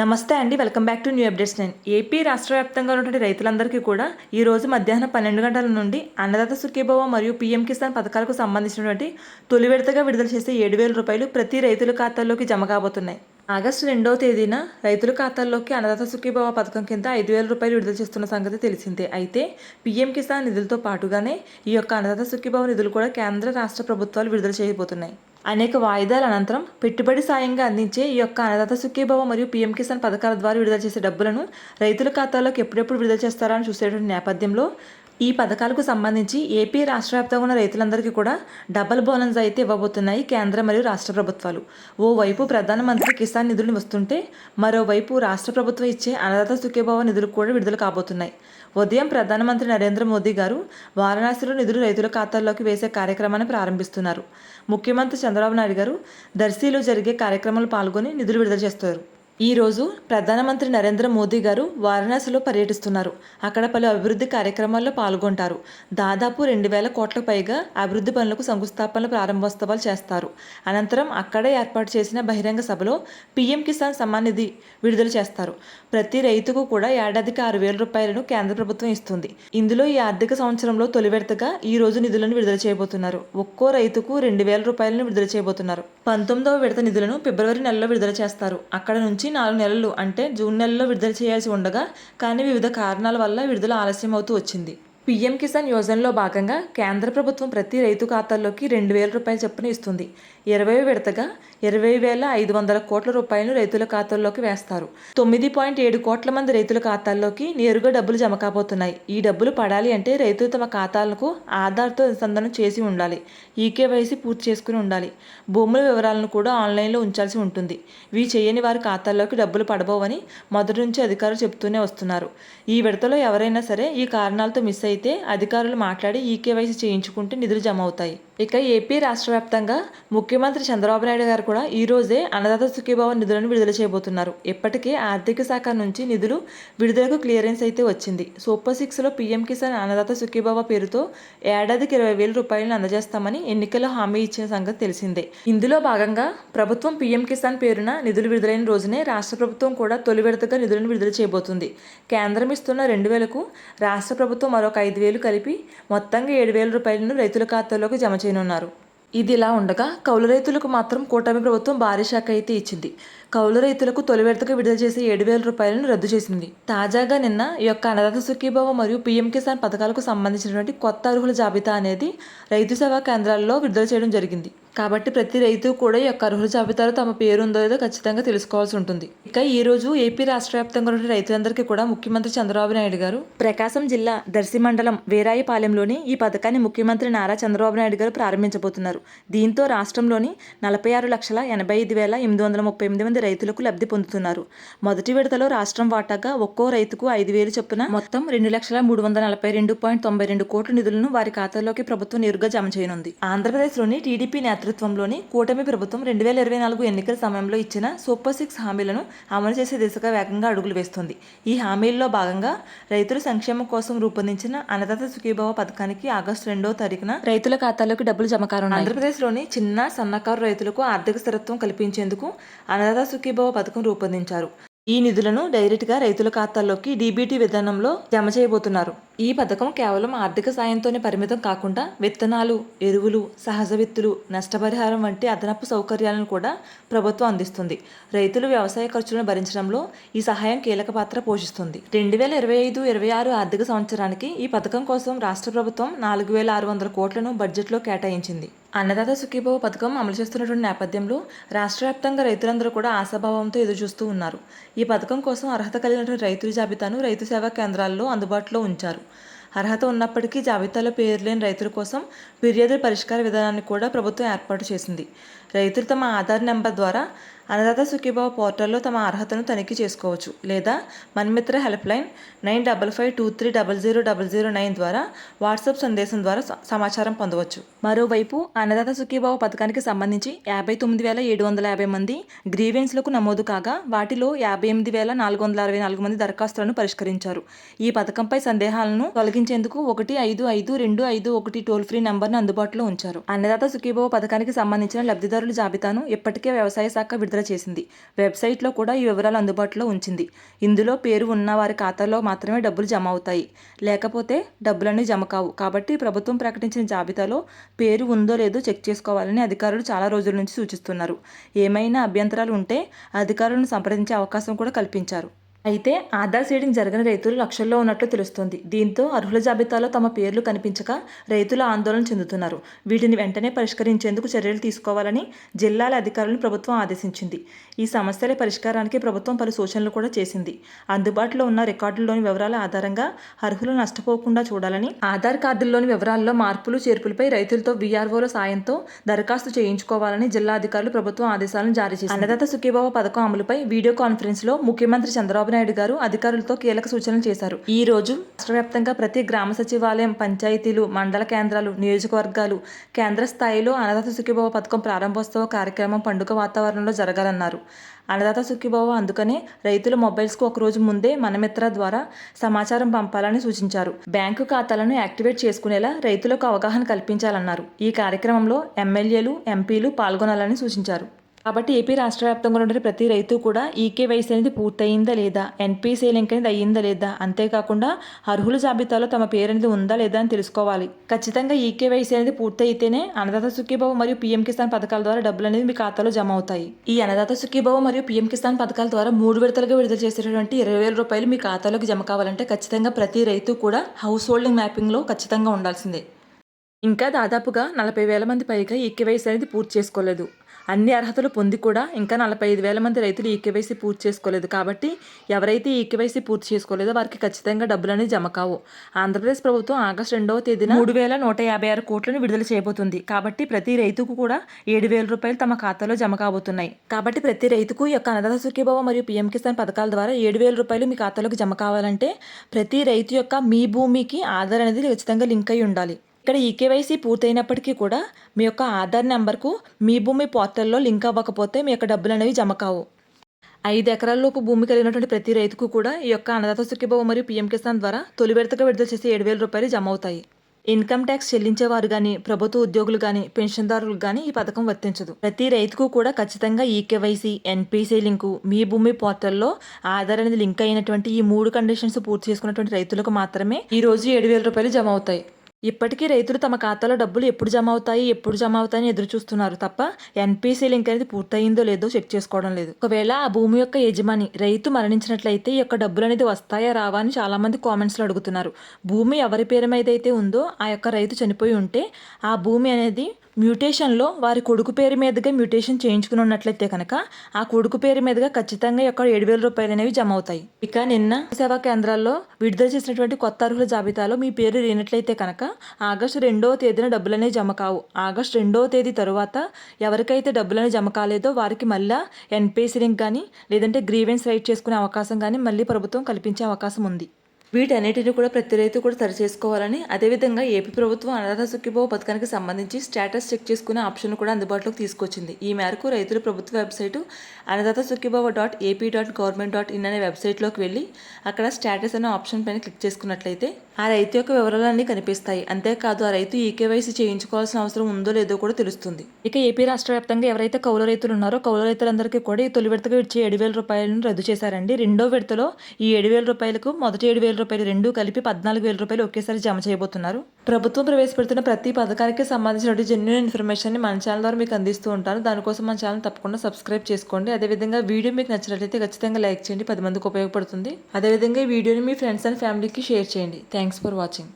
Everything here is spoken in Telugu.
నమస్తే అండి welcome back to new updates నేను. ఏపీ రాష్ట్ర వ్యాప్తంగా ఉన్నటువంటి రైతులందరికీ కూడా ఈ రోజు మధ్యాహ్నం పన్నెండు గంటల నుండి అన్నదాత సుఖీభవ మరియు పీఎం కిసాన్ పథకాలకు సంబంధించినటువంటి తొలి విడతగా విడుదల చేసే ఏడు వేల రూపాయలు ప్రతి రైతుల ఖాతాల్లోకి జమ కాబోతున్నాయి. ఆగస్టు రెండవ తేదీన రైతుల ఖాతాల్లోకి అన్నదాత సుఖీభవ పథకం కింద ఐదు వేల రూపాయలు విడుదల చేస్తున్న సంగతి తెలిసిందే. అయితే పీఎం కిసాన్ నిధులతో పాటుగానే ఈ యొక్క అన్నదాత సుఖీభవ నిధులు కూడా కేంద్ర రాష్ట్ర ప్రభుత్వాలు విడుదల చేయబోతున్నాయి. అనేక వాయిదాల అనంతరం పెట్టుబడి సాయంగా అందించే ఈ యొక్క అన్నదాత సుఖీభవ మరియు పీఎం కిసాన్ పథకాల ద్వారా విడుదల చేసే డబ్బులను రైతుల ఖాతాలోకి ఎప్పుడెప్పుడు విడుదల చేస్తారని చూసేటువంటి నేపథ్యంలో ఈ పథకాలకు సంబంధించి ఏపీ రాష్ట్ర వ్యాప్తంగా ఉన్న రైతులందరికీ కూడా డబల్ బోనస్ అయితే ఇవ్వబోతున్నాయి కేంద్ర మరియు రాష్ట్ర ప్రభుత్వాలు. ఓవైపు ప్రధానమంత్రి కిసాన్ నిధులు వస్తుంటే మరోవైపు రాష్ట్ర ప్రభుత్వం ఇచ్చే అన్నదాత సుఖీభావ నిధులు కూడా విడుదల కాబోతున్నాయి. ఉదయం ప్రధానమంత్రి నరేంద్ర మోదీ గారు వారణాసిలో నిధులు రైతుల ఖాతాల్లోకి వేసే కార్యక్రమాన్ని ప్రారంభిస్తున్నారు. ముఖ్యమంత్రి చంద్రబాబు నాయుడు గారు దర్శీలో జరిగే కార్యక్రమంలో పాల్గొని నిధులు విడుదల చేస్తారు. ఈరోజు ప్రధానమంత్రి నరేంద్ర మోదీ గారు వారణాసిలో పర్యటిస్తున్నారు. అక్కడ పలు అభివృద్ధి కార్యక్రమాల్లో పాల్గొంటారు. దాదాపు రెండు వేల కోట్లకు పైగా అభివృద్ధి పనులకు శంకుస్థాపనలు ప్రారంభోత్సవాలు చేస్తారు. అనంతరం అక్కడే ఏర్పాటు చేసిన బహిరంగ సభలో పీఎం కిసాన్ సమ్మాన్ నిధి విడుదల చేస్తారు. ప్రతి రైతుకు కూడా ఏడాదికి ఆరు వేల రూపాయలను కేంద్ర ప్రభుత్వం ఇస్తుంది. ఇందులో ఈ ఆర్థిక సంవత్సరంలో తొలి విడతగా ఈ రోజు నిధులను విడుదల చేయబోతున్నారు. ఒక్కో రైతుకు రెండు వేల రూపాయలను విడుదల చేయబోతున్నారు. పంతొమ్మిదవ విడత నిధులను ఫిబ్రవరి నెలలో విడుదల చేస్తారు. అక్కడ నుంచి నాలుగు నెలలు అంటే జూన్ నెలలో విడుదల చేయాల్సి ఉండగా కానీ వివిధ కారణాల వల్ల విడుదల ఆలస్యం అవుతూ వచ్చింది. పీఎం కిసాన్ యోజనలో భాగంగా కేంద్ర ప్రభుత్వం ప్రతి రైతు ఖాతాల్లోకి రెండు వేల రూపాయల చొప్పున ఇస్తుంది. ఇరవై విడతగా ఇరవై వేల ఐదు వందల కోట్ల రూపాయలు రైతుల ఖాతాల్లోకి వేస్తారు. తొమ్మిది పాయింట్ ఏడు కోట్ల మంది రైతుల ఖాతాల్లోకి నేరుగా డబ్బులు జమ కాబోతున్నాయి. ఈ డబ్బులు పడాలి అంటే రైతులు తమ ఖాతాలకు ఆధార్తో అనుసంధానం చేసి ఉండాలి. ఈకేవైసీ పూర్తి చేసుకుని ఉండాలి. భూముల వివరాలను కూడా ఆన్లైన్లో ఉంచాల్సి ఉంటుంది. ఇవి చేయని వారి ఖాతాల్లోకి డబ్బులు పడబోవని మొదటి నుంచి అధికారులు చెబుతూనే వస్తున్నారు. ఈ విడతలో ఎవరైనా సరే ఈ కారణాలతో మిస్ అయితే అధికారులు మాట్లాడి ఈకేవైసీ చేయించుకుంటే నిధులు జమ అవుతాయి. ఇక ఏపీ రాష్ట్ర వ్యాప్తంగా ముఖ్యమంత్రి చంద్రబాబు నాయుడు గారు కూడా ఈ రోజే అన్నదాత సుఖీభావ నిధులను విడుదల చేయబోతున్నారు. ఇప్పటికే ఆర్థిక శాఖ నుంచి నిధులు విడుదలకు క్లియరెన్స్ అయితే వచ్చింది. సూపర్ సిక్స్లో పీఎం కిసాన్ అన్నదాత సుఖీభావ పేరుతో ఏడాదికి ఇరవై వేల రూపాయలను అందజేస్తామని ఎన్నికల్లో హామీ ఇచ్చిన సంగతి తెలిసిందే. ఇందులో భాగంగా ప్రభుత్వం పీఎం కిసాన్ పేరున నిధులు విడుదలైన రోజునే రాష్ట్ర ప్రభుత్వం కూడా తొలి విడతగా నిధులను విడుదల చేయబోతుంది. కేంద్రం ఇస్తున్న రెండు వేలకు రాష్ట్ర ప్రభుత్వం మరొక ఐదు వేలు కలిపి మొత్తంగా ఏడు వేల రూపాయలను రైతుల ఖాతాలోకి జమ చేయనున్నారు. ఇదిలా ఉండగా కౌలు రైతులకు మాత్రం కూటమి ప్రభుత్వం భారీ శాఖ అయితే ఇచ్చింది. కౌలు రైతులకు తొలి విడతకు విడుదల చేసే ఏడు వేల రూపాయలను రద్దు చేసింది. తాజాగా నిన్న ఈ యొక్క అన్నదాత సుఖీభావ మరియు పీఎం కిసాన్ పథకాలకు సంబంధించినటువంటి కొత్త అర్హుల జాబితా అనేది రైతు సేవా కేంద్రాల్లో విడుదల చేయడం జరిగింది. కాబట్టి ప్రతి రైతు కూడా యొక్క అర్హుల జాబితాలో తమ పేరు ఉందో లేదో ఖచ్చితంగా తెలుసుకోవాల్సి ఉంటుంది. ఇక ఈ రోజు ఏపీ రాష్ట్ర వ్యాప్తంగా ఉన్న రైతులందరికీ కూడా ముఖ్యమంత్రి చంద్రబాబు నాయుడు గారు ప్రకాశం జిల్లా దర్శి మండలం వేరాయపాలెంలోని ఈ పథకాన్ని ముఖ్యమంత్రి నారా చంద్రబాబు నాయుడు గారు ప్రారంభించబోతున్నారు. దీంతో రాష్ట్రంలోని నలభై ఆరు లక్షల ఎనభై ఐదు వేల ఎనిమిది వందల ముప్పై ఎనిమిది మంది రైతులకు లబ్ధి పొందుతున్నారు. మొదటి విడతలో రాష్ట్రం వాటాగా ఒక్కో రైతుకు ఐదు వేలు చొప్పున మొత్తం రెండు లక్షల మూడు వందల నలభై రెండు పాయింట్ తొంభై రెండు కోట్ల నిధులను వారి ఖాతాలోకి ప్రభుత్వం నేరుగా జమ చేయనుంది. ఆంధ్రప్రదేశ్లోని టీడీపీ నేత నేతృత్వంలోని కూటమి ప్రభుత్వం రెండు వేల ఇరవై నాలుగు ఎన్నికల సమయంలో ఇచ్చిన సూపర్ సిక్స్ హామీలను అమలు చేసే దిశగా వేగంగా అడుగులు వేస్తుంది. ఈ హామీల్లో భాగంగా రైతుల సంక్షేమం కోసం రూపొందించిన అన్నదాత సుఖీభావ పథకానికి ఆగస్టు రెండవ తారీఖున రైతుల ఖాతాలోకి డబ్బులు జమ కానున్నాయి. ఆంధ్రప్రదేశ్లోని చిన్న సన్నకారు రైతులకు ఆర్థిక స్థిరత్వం కల్పించేందుకు అన్నదాత సుఖీభావ పథకం రూపొందించారు. ఈ నిధులను డైరెక్ట్గా రైతుల ఖాతాల్లోకి డీబీటీ విధానంలో జమ చేయబోతున్నారు. ఈ పథకం కేవలం ఆర్థిక సాయంతోనే పరిమితం కాకుండా విత్తనాలు ఎరువులు సహజ విత్తులు నష్టపరిహారం వంటి అదనపు సౌకర్యాలను కూడా ప్రభుత్వం అందిస్తుంది. రైతులు వ్యవసాయ ఖర్చులను భరించడంలో ఈ సహాయం కీలక పాత్ర పోషిస్తుంది. రెండు వేల ఇరవై ఐదు ఇరవై ఆరు ఆర్థిక సంవత్సరానికి ఈ పథకం కోసం రాష్ట్ర ప్రభుత్వం నాలుగు వేల ఆరు వందల కోట్లను బడ్జెట్లో కేటాయించింది. అన్నదాత సుఖీభావ పథకం అమలు చేస్తున్నటువంటి నేపథ్యంలో రాష్ట్ర వ్యాప్తంగా రైతులందరూ కూడా ఆశాభావంతో ఎదురుచూస్తూ ఉన్నారు. ఈ పథకం కోసం అర్హత కలిగినటువంటి రైతుల జాబితాను రైతు సేవా కేంద్రాల్లో అందుబాటులో ఉంచారు. అర్హత ఉన్నప్పటికీ జాబితాలో పేరు లేని రైతుల కోసం ఫిర్యాదుల పరిష్కార విధానాన్ని కూడా ప్రభుత్వం ఏర్పాటు చేసింది. రైతులు తమ ఆధార్ నెంబర్ ద్వారా అన్నదాత సుఖీభావ పోర్టల్లో తమ అర్హతను తనిఖీ చేసుకోవచ్చు లేదా Manamitra helpline nine double five two three double zero double zero nine ద్వారా వాట్సాప్ సందేశం ద్వారా సమాచారం పొందవచ్చు. మరోవైపు అన్నదాత సుఖీభావ పథకానికి సంబంధించి యాభై తొమ్మిది వేల ఏడు వందల యాభై మంది గ్రీవెన్స్లకు నమోదు కాగా వాటిలో యాభై ఎనిమిది వేల నాలుగు వందల అరవై నాలుగు మంది దరఖాస్తులను పరిష్కరించారు. ఈ పథకంపై సందేహాలను తొలగించేందుకు ఒకటి ఐదు ఐదు రెండు ఐదు ఒకటి టోల్ ఫ్రీ నంబర్ను అందుబాటులో ఉంచారు. అన్నదాత సుఖీభావ పథకానికి సంబంధించిన లబ్ధిదారు లబ్ధిదారుల జాబితాను ఇప్పటికే వ్యవసాయ శాఖ విడుదల విడుదల చేసింది. వెబ్సైట్లో కూడా ఈ వివరాలు అందుబాటులో ఉంచింది. ఇందులో పేరు ఉన్న వారి ఖాతాలో మాత్రమే డబ్బులు జమ అవుతాయి. లేకపోతే డబ్బులన్నీ జమ కావు. కాబట్టి ప్రభుత్వం ప్రకటించిన జాబితాలో పేరు ఉందో లేదో చెక్ చేసుకోవాలని అధికారులు చాలా రోజుల నుంచి సూచిస్తున్నారు. ఏమైనా అభ్యంతరాలు ఉంటే అధికారులను సంప్రదించే అవకాశం కూడా కల్పించారు. అయితే ఆధార్ సీడింగ్ జరగని రైతులు లక్షల్లో ఉన్నట్లు తెలుస్తోంది. దీంతో అర్హుల జాబితాలో తమ పేర్లు కనిపించక రైతులు ఆందోళన చెందుతున్నారు. వీటిని వెంటనే పరిష్కరించేందుకు చర్యలు తీసుకోవాలని జిల్లాల అధికారులను ప్రభుత్వం ఆదేశించింది. ఈ సమస్యల పరిష్కారానికి ప్రభుత్వం పలు సూచనలు కూడా చేసింది. అందుబాటులో ఉన్న రికార్డుల్లోని వివరాల ఆధారంగా అర్హులు నష్టపోకుండా చూడాలని ఆధార్ కార్డుల్లోని వివరాల్లో మార్పులు చేర్పులపై రైతులతో వీఆర్ఓల సాయంతో దరఖాస్తు చేయించుకోవాలని జిల్లా అధికారులు ప్రభుత్వం ఆదేశాలను జారీ చేశారు అన్నదాత సుఖీభావ పథకం అమలుపై వీడియో కాన్ఫరెన్స్లో ముఖ్యమంత్రి చంద్రబాబు నాయుడు గారు అధికారులతో కీలక సూచనలు చేశారు. ఈ రోజు రాష్ట్ర వ్యాప్తంగా ప్రతి గ్రామ సచివాలయం పంచాయతీలు మండల కేంద్రాలు నియోజకవర్గాలు కేంద్ర స్థాయిలో అన్నదాత సుఖీభావ పథకం ప్రారంభోత్సవ కార్యక్రమం పండుగ వాతావరణంలో జరగాలన్నారు. అన్నదాత సుఖీభావ అందుకనే రైతుల మొబైల్స్కు ఒక రోజు ముందే మనమిత్ర ద్వారా సమాచారం పంపాలని సూచించారు. బ్యాంకు ఖాతాలను యాక్టివేట్ చేసుకునేలా రైతులకు అవగాహన కల్పించాలన్నారు. ఈ కార్యక్రమంలో ఎమ్మెల్యేలు ఎంపీలు పాల్గొనాలని సూచించారు. కాబట్టి ఏపీ రాష్ట్ర వ్యాప్తంగా ఉండే ప్రతి రైతు కూడా ఈకేవైసీ అనేది పూర్తయిందా లేదా? ఎన్పిసిఐ లింక్ అనేది అయ్యిందా లేదా? అంతేకాకుండా అర్హుల జాబితాలో తమ పేరు అనేది ఉందా లేదా అని తెలుసుకోవాలి. ఖచ్చితంగా ఈకేవైసీ అనేది పూర్తయితేనే అన్నదాత సుఖీభావ మరియు పీఎం కిసాన్ పథకాల ద్వారా డబ్బులు అనేది మీ ఖాతాలో జమ అవుతాయి. ఈ అన్నదాత సుఖీభావ మరియు పీఎం కిసాన్ పథకాల ద్వారా మూడు విడతలుగా విడుదల చేసేటటువంటి ఇరవై వేల రూపాయలు మీ ఖాతాలోకి జమ కావాలంటే ఖచ్చితంగా ప్రతి రైతు కూడా హౌస్ హోల్డింగ్ మ్యాపింగ్లో ఖచ్చితంగా ఉండాల్సిందే. ఇంకా దాదాపుగా నలభై వేల మంది పైగా ఈకేవైసీ అనేది పూర్తి చేసుకోలేదు. అన్ని అర్హతలు పొంది కూడా ఇంకా నలభై ఐదు వేల మంది రైతులు ఈ కేవైసీ పూర్తి చేసుకోలేదు కాబట్టి ఎవరైతే ఈ కేవైసీ పూర్తి చేసుకోలేదో వారికి ఖచ్చితంగా డబ్బులు అనేది జమ కావు. ఆంధ్రప్రదేశ్ ప్రభుత్వం ఆగస్టు రెండవ తేదీన మూడు వేల నూట యాభై ఆరు కోట్లను విడుదల చేయబోతుంది. కాబట్టి ప్రతి రైతుకు కూడా ఏడు వేల రూపాయలు తమ ఖాతాలో జమ కాబోతున్నాయి. కాబట్టి ప్రతి రైతుకు ఈ యొక్క అన్నదాత సుఖీభావ మరియు పీఎం కిసాన్ పథకాల ద్వారా ఏడు వేల రూపాయలు మీ ఖాతాలోకి జమ కావాలంటే ప్రతి రైతు యొక్క మీ భూమికి ఆధార్ అనేది ఖచ్చితంగా లింక్ అయి ఉండాలి. ఇక్కడ ఈ కేవైసీ పూర్తయినప్పటికీ కూడా మీ యొక్క ఆధార్ నెంబర్కు మీ భూమి పోర్టల్లో లింక్ అవ్వకపోతే మీ యొక్క డబ్బులు అనేవి జమ కావు. ఐదు ఎకరాల్లోపు భూమి కలిగినటువంటి ప్రతి రైతుకు కూడా ఈ యొక్క అన్నదాత సుఖీభావ మరియు పీఎం కిసాన్ ద్వారా తొలి విడతగా విడుదల చేసే ఏడు వేల రూపాయలు జమ అవుతాయి. ఇన్కమ్ ట్యాక్స్ చెల్లించేవారు కానీ ప్రభుత్వ ఉద్యోగులు కానీ పెన్షన్దారులు కానీ ఈ పథకం వర్తించదు. ప్రతి రైతుకు కూడా ఖచ్చితంగా ఈకేవైసీ ఎన్పిసి లింకు మీ భూమి పోర్టల్లో ఆధార్ అనేది లింక్ అయినటువంటి ఈ మూడు కండిషన్స్ పూర్తి చేసుకున్నటువంటి రైతులకు మాత్రమే ఈ రోజు ఏడు వేల రూపాయలు జమ అవుతాయి. ఇప్పటికీ రైతులు తమ ఖాతాలో డబ్బులు ఎప్పుడు జమ అవుతాయి ఎప్పుడు జమ అవుతాయని ఎదురు చూస్తున్నారు తప్ప ఎన్పిసి లింక్ అనేది పూర్తయిందో లేదో చెక్ చేసుకోవడం లేదు. ఒకవేళ ఆ భూమి యొక్క యజమాని రైతు మరణించినట్లయితే ఈ యొక్క డబ్బులు అనేది వస్తాయా రావా అని చాలా మంది కామెంట్స్లో అడుగుతున్నారు. భూమి ఎవరి పేరు మీద అయితే ఉందో ఆ యొక్క రైతు చనిపోయి ఉంటే ఆ భూమి అనేది మ్యూటేషన్లో వారి కొడుకు పేరు మీదుగా మ్యూటేషన్ చేయించుకుని ఉన్నట్లయితే కనుక ఆ కొడుకు పేరు మీదుగా ఖచ్చితంగా యొక్క ఏడు వేల రూపాయలు అనేవి జమ అవుతాయి. ఇక నిన్న సేవా కేంద్రాల్లో విడుదల చేసినటువంటి కొత్త అర్హుల జాబితాలో మీ పేరు లేనట్లయితే కనుక ఆగస్టు రెండవ తేదీన డబ్బులు అనేవి జమ కావు. ఆగస్టు రెండవ తేదీ తరువాత ఎవరికైతే డబ్బులని జమ కాలేదో వారికి మళ్ళీ ఎన్పీసీ లింక్ కానీ లేదంటే గ్రీవెన్స్ రైట్ చేసుకునే అవకాశం కానీ మళ్ళీ ప్రభుత్వం కల్పించే అవకాశం ఉంది. వీటన్నిటిని కూడా ప్రతి రైతు కూడా సరి చేసుకోవాలని అదేవిధంగా ఏపీ ప్రభుత్వం అనాథ సుఖీభావ పథకానికి సంబంధించి స్టేటస్ చెక్ చేసుకునే ఆప్షన్ కూడా అందుబాటులోకి తీసుకొచ్చింది. ఈ మేరకు రైతులు ప్రభుత్వ website Annadata Sukhibhava dot AP dot government dot in అనే వెబ్సైట్లోకి వెళ్ళి అక్కడ స్టేటస్ అనే ఆప్షన్ పైన క్లిక్ చేసుకున్నట్లయితే ఆ రైతు యొక్క వివరాలన్నీ కనిపిస్తాయి. అంతేకాదు ఆ రైతు ఈకేవైసీ చేయించుకోవాల్సిన అవసరం ఉందో లేదో కూడా తెలుస్తుంది. ఇక ఏపీ రాష్ట్ర వ్యాప్తంగా ఎవరైతే కౌలు రైతులు ఉన్నారో కౌల రైతులందరికీ కూడా ఈ తొలి విడతగా ఇచ్చే ఏడు వేల రూపాయలను రద్దు చేశారండి. రెండో విడతలో ఈ ఏడు వేల రూపాయలకు మొదటి ఏడు వేల రూపాయలు రెండు కలిపి పద్నాలుగు వేల రూపాయలు ఒకేసారి జమ చేయబోతున్నారు. ప్రభుత్వం ప్రవేశపెడుతున్న ప్రతి పథకానికి సంబంధించిన జెన్యున్ ఇన్ఫర్మేషన్ మన ఛానల్ ద్వారా మీకు అందిస్తూ ఉంటాను. దానికోసం మన ఛానల్ తప్పకుండా సబ్స్క్రైబ్ చేసుకోండి. అదేవిధంగా వీడియో మీకు నచ్చినట్లయితే ఖచ్చితంగా లైక్ చేయండి. పది మందికి ఉపయోగపడుతుంది. అదేవిధంగా ఈ వీడియోని మీ ఫ్రెండ్స్ అండ్ ఫ్యామిలీకి షేర్ చేయండి. Thanks for watching